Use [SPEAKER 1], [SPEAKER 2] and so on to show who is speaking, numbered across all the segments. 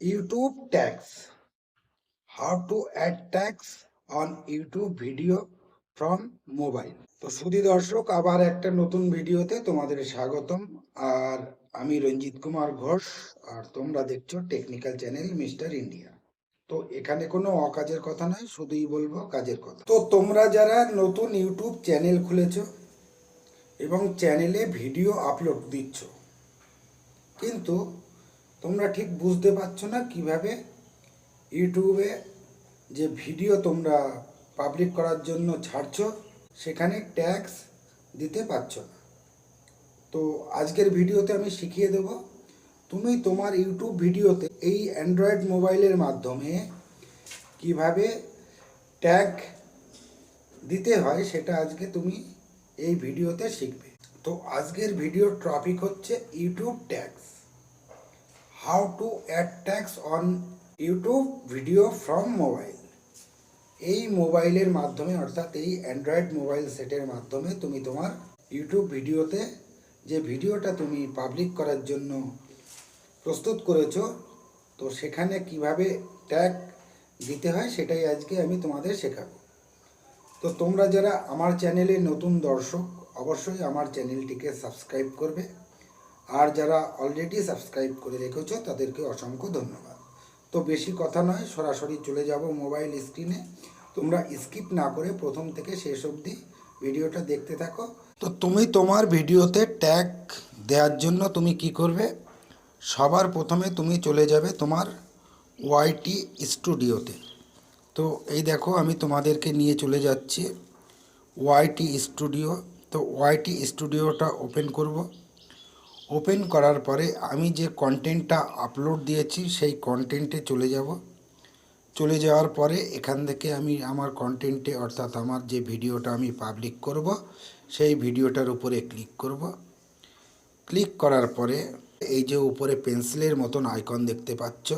[SPEAKER 1] YouTube tags. How to add tags on YouTube video from mobile. তো সুধী দর্শক, আবার একটা নতুন ভিডিওতে তোমাদের স্বাগতম আর আমি রঞ্জিত কুমার ঘোষ, আর তোমরা দেখছ টেকনিক্যাল চ্যানেল মিস্টার ইন্ডিয়া তো এখানে কোনো অকাজের কথা নয়, শুধুই বলব কাজের কথা তো তোমরা যারা নতুন ইউটিউব চ্যানেল খুলেছো এবং চ্যানেলে ভিডিও আপলোড দিচ্ছ, কিন্তু তোমরা ঠিক বুঝতে পারছ না কীভাবে ইউটিউবে যে ভিডিও তোমরা পাবলিক করার জন্য ছাড়ছো, সেখানে ট্যাক্স দিতে পারছ না। তো আজকের ভিডিওতে আমি শিখিয়ে দেব, তুমি তোমার ইউটিউব ভিডিওতে এই অ্যান্ড্রয়েড মোবাইলের মাধ্যমে কীভাবে ট্যাগ দিতে হয়, সেটা আজকে তুমি এই ভিডিওতে শিখবে। তো আজকের ভিডিওর টপিক হচ্ছে YouTube tags how to add tags on YouTube video from mobile এই মোবাইলের মাধ্যমে, অর্থাৎ এই অ্যান্ড্রয়েড মোবাইল সেটের মাধ্যমে তুমি তোমার ইউটিউব ভিডিওতে যে ভিডিওটা তুমি পাবলিক করার জন্য প্রস্তুত করেছ, তো সেখানে কীভাবে ট্যাগ দিতে হয় সেটাই আজকে আমি তোমাদের শেখাবো। তো তোমরা যারা আমার চ্যানেলে নতুন দর্শক, অবশ্যই আমার চ্যানেলটিকে সাবস্ক্রাইব করবে। আর যারা অলরেডি সাবস্ক্রাইব করে রেখেছো, তাদেরকে অসংখ্য ধন্যবাদ। তো বেশি কথা নয়, সরাসরি চলে যাব মোবাইল স্ক্রিনে তোমরা স্কিপ না করে প্রথম থেকে শেষ অবধি ভিডিওটা দেখতে থাকো। তো তুমি তোমার ভিডিওতে ট্যাগ দেওয়ার জন্য তুমি কি করবে? সবার প্রথমে তুমি চলে যাবে তোমার ওয়াইটি স্টুডিওতে তো এই দেখো, আমি তোমাদেরকে নিয়ে চলে যাচ্ছি ওয়াইটি স্টুডিও তো ওয়াইটি স্টুডিওটা ওপেন করব। ওপেন করার পরে আমি যে কন্টেন্টটা আপলোড দিয়েছি, সেই কন্টেন্টে চলে যাব। চলে যাওয়ার পরে এখান থেকে আমি আমার কন্টেন্টে, অর্থাৎ আমার যে ভিডিওটা আমি পাবলিক করব, সেই ভিডিওটার উপরে ক্লিক করব। ক্লিক করার পরে এই যে উপরে পেন্সিলের মতন আইকন দেখতে পাচ্ছ,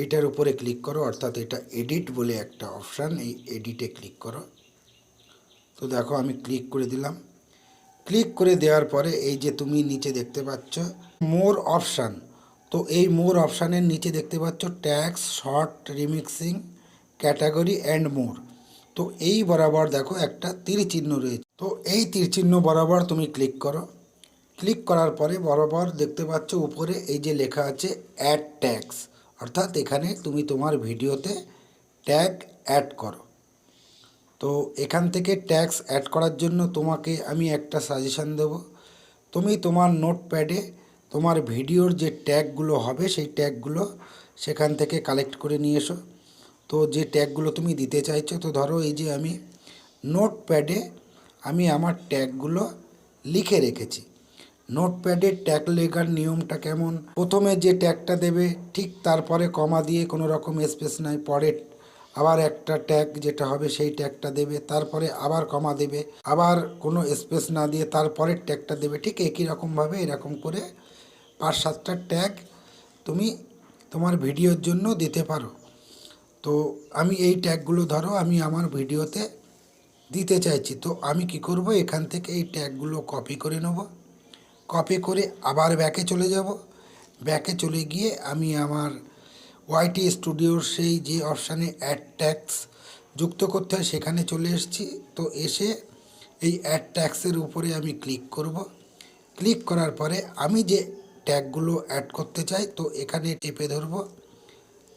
[SPEAKER 1] এইটার উপরে ক্লিক করো, অর্থাৎ এটা এডিট বলে একটা অপশান এই এডিটে ক্লিক করো। তো দেখো আমি ক্লিক করে দিলাম। ক্লিক করে দেওয়ার পরে এই যে তুমি নিচে দেখতে পাচ্ছ মোর অপশান। তো এই মোর অপশানের নিচে দেখতে পাচ্ছ tags, short, remixing, category and more. তো এই বরাবর দেখো একটা তীর চিহ্ন রয়েছে। তো এই তীর চিহ্ন বরাবর তুমি ক্লিক করো। ক্লিক করার পরে বরাবর দেখতে পাচ্ছ উপরে এই যে লেখা আছে অ্যাড ট্যাক্স। অর্থাৎ এখানে তুমি তোমার ভিডিওতে ট্যাগ অ্যাড করো। তো এখান থেকে ট্যাক্স অ্যাড করার জন্য তোমাকে আমি একটা সাজেশান দেব। তুমি তোমার নোটপ্যাডে তোমার ভিডিওর যে ট্যাগগুলো হবে, সেই ট্যাগগুলো সেখান থেকে কালেক্ট করে নিয়ে এসো। তো যে ট্যাগগুলো তুমি দিতে চাইছো, তো ধরো এই যে আমি নোটপ্যাডে আমি আমার ট্যাগগুলো লিখে রেখেছি। নোটপ্যাডে ট্যাগ লেখার নিয়মটা কেমন? প্রথমে যে ট্যাগটা দেবে, ঠিক তারপরে কমা দিয়ে কোনো রকম স্পেস নাই, পরে আবার একটা ট্যাগ যেটা হবে সেই ট্যাগটা দেবে, তারপরে আবার কমা দেবে, আবার কোনো স্পেস না দিয়ে তারপরের ট্যাগটা দেবে। ঠিক একই রকমভাবে এরকম করে পাঁচ সাতটা ট্যাগ তুমি তোমার ভিডিওর জন্য দিতে পারো। তো আমি এই ট্যাগগুলো ধরো, আমি আমার ভিডিওতে দিতে চাইছি। তো আমি কি করব? এখান থেকে এই ট্যাগগুলো কপি করে নেব। কপি করে আবার ব্যাকে চলে যাব। ব্যাকে চলে গিয়ে আমি আমার ওয়াইটি স্টুডিওর সেই যে অপশানে অ্যাড ট্যাক্স যুক্ত করতে হয়, সেখানে চলে এসেছি। তো এসে এই অ্যাড ট্যাক্সের উপরে আমি ক্লিক করব। ক্লিক করার পরে আমি যে ট্যাগগুলো অ্যাড করতে চাই, তো এখানে চেপে ধরব।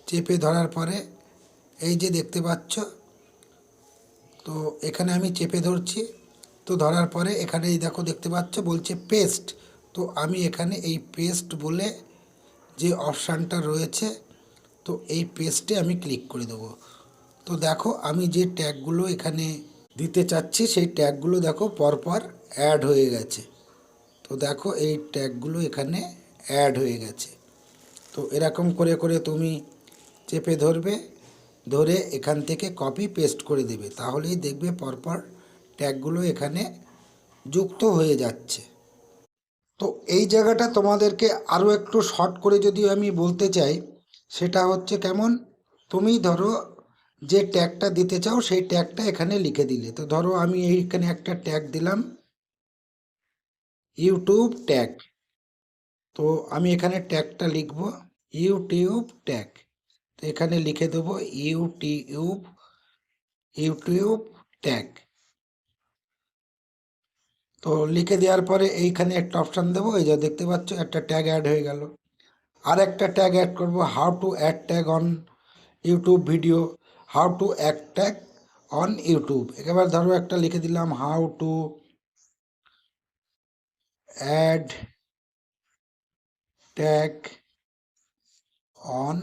[SPEAKER 1] চেপে ধরার পরে এই যে দেখতে পাচ্ছ, তো এখানে আমি চেপে ধরছি। তো ধরার পরে এখানে দেখো দেখতে পাচ্ছ, বলছে পেস্ট তো আমি এখানে এই পেস্ট বলে যে অপশানটা রয়েছে তো এই পেস্টে আমি ক্লিক করে দেবো। তো দেখো, আমি যে ট্যাগগুলো এখানে দিতে চাচ্ছি, সেই ট্যাগগুলো দেখো পরপর অ্যাড হয়ে গেছে। তো দেখো, এই ট্যাগগুলো এখানে অ্যাড হয়ে গেছে। তো এরকম করে করে তুমি চেপে ধরবে, ধরে এখান থেকে কপি পেস্ট করে দেবে। তাহলেই দেখবে পরপর ট্যাগগুলো এখানে যুক্ত হয়ে যাচ্ছে। তো এই জায়গাটা তোমাদেরকে আরও একটু শর্ট করে যদি আমি বলতে চাই সেটা হচ্ছে কেমন? তুমি ধরো যে ট্যাগটা দিতে চাও, সেই ট্যাগটা এখানে লিখে দিলে। তো ধরো আমি এইখানে একটা ট্যাগ দিলাম। YouTube tag. তো আমি এখানে ট্যাগটা লিখব। YouTube tag. তো এখানে লিখে দেবো ইউটিউব ইউটিউব ট্যাগ। তো লিখে দেওয়ার পরে এইখানে একটা অপশান দেবো। এই যা দেখতে পাচ্ছ, একটা ট্যাগ অ্যাড হয়ে গেল। আর একটা ট্যাগ অ্যাড করব how to add tag on YouTube video how to add tag on YouTube একেবারে ধরো একটা লিখে দিলাম how to add tag on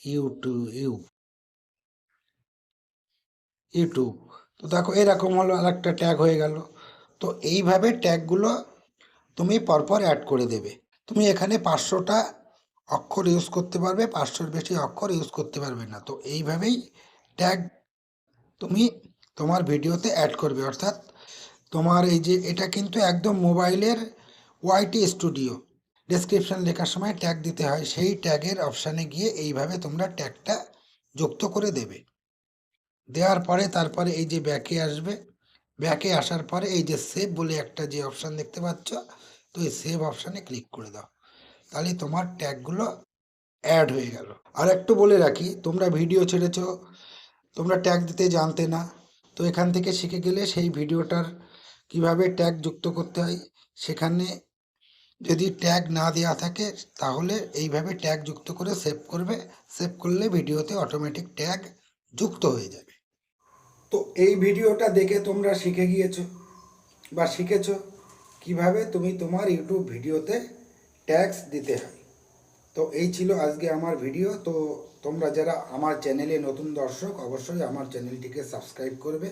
[SPEAKER 1] YouTube YouTube তো দেখো, এরকম হলো আর একটা ট্যাগ হয়ে গেল। তো এইভাবে ট্যাগগুলো তুমি পরপর অ্যাড করে দেবে। তুমি এখানে পাঁচশোটা অক্ষর ইউজ করতে পারবে পাঁচশোর বেশি অক্ষর ইউজ করতে পারবে না। তো এইভাবেই ট্যাগ তুমি তোমার ভিডিওতে অ্যাড করবে। অর্থাৎ তোমার এই যে, এটা কিন্তু একদম মোবাইলের ওয়াইটি স্টুডিও ডেসক্রিপশন লেখার সময় ট্যাগ দিতে হয়। সেই ট্যাগের অপশানে গিয়ে এইভাবে তোমরা ট্যাগটা যুক্ত করে দেবে। দেওয়ার পরে তারপরে এই যে ব্যাকে আসবে। ব্যাকে আসার পরে এই যে সেভ বলে একটা যে অপশান দেখতে পাচ্ছ, তো এই সেভ অপশানে ক্লিক করে দাও। তাহলে তোমার ট্যাগগুলো অ্যাড হয়ে গেল। আর একটু বলে রাখি, তোমরা ভিডিও ছেড়েছ, তোমরা ট্যাগ দিতে জানতে না, তো এখান থেকে শিখে গেলে সেই ভিডিওটার কীভাবে ট্যাগ যুক্ত করতে হয়, সেখানে যদি ট্যাগ না দেওয়া থাকে, তাহলে এইভাবে ট্যাগ যুক্ত করে সেভ করবে সেভ করলে ভিডিওতে অটোমেটিক ট্যাগ যুক্ত হয়ে যাবে। তো এই ভিডিওটা দেখে তোমরা শিখে গিয়েছো বা শিখেছো কীভাবে তুমি তোমার ইউটিউব ভিডিওতে ট্যাগস দিতে হয়। তো এই ছিল আজকে আমার ভিডিও তো তোমরা যারা আমার চ্যানেলে নতুন দর্শক, অবশ্যই আমার চ্যানেলটিকে সাবস্ক্রাইব করবে।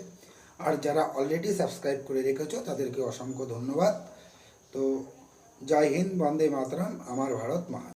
[SPEAKER 1] আর যারা অলরেডি সাবস্ক্রাইব করে রেখেছো, তাদেরকে অসংখ্য ধন্যবাদ। তো জয় হিন্দ, বন্দে মাতরম, আমার ভারত মহান।